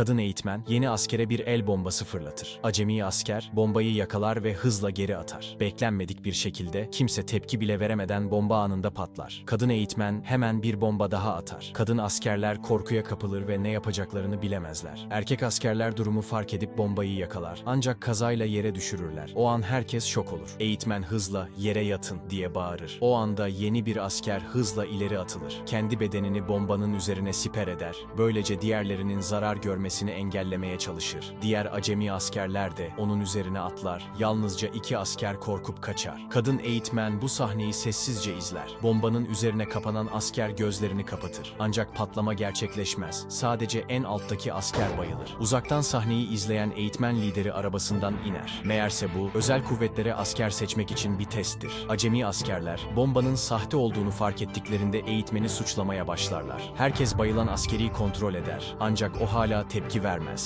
Kadın eğitmen yeni askere bir el bombası fırlatır. Acemi asker bombayı yakalar ve hızla geri atar. Beklenmedik bir şekilde kimse tepki bile veremeden bomba anında patlar. Kadın eğitmen hemen bir bomba daha atar. Kadın askerler korkuya kapılır ve ne yapacaklarını bilemezler. Erkek askerler durumu fark edip bombayı yakalar. Ancak kazayla yere düşürürler. O an herkes şok olur. Eğitmen hızla yere yatın diye bağırır. O anda yeni bir asker hızla ileri atılır. Kendi bedenini bombanın üzerine siper eder. Böylece diğerlerinin zarar görmesini engellemeye çalışır. Diğer acemi askerler de onun üzerine atlar. Yalnızca iki asker korkup kaçar. Kadın eğitmen bu sahneyi sessizce izler. Bombanın üzerine kapanan asker gözlerini kapatır. Ancak patlama gerçekleşmez. Sadece en alttaki asker bayılır. Uzaktan sahneyi izleyen eğitmen lideri arabasından iner. Meğerse bu özel kuvvetlere asker seçmek için bir testtir. Acemi askerler bombanın sahte olduğunu fark ettiklerinde eğitmeni suçlamaya başlarlar. Herkes bayılan askeri kontrol eder. Ancak o hala tepki vermez.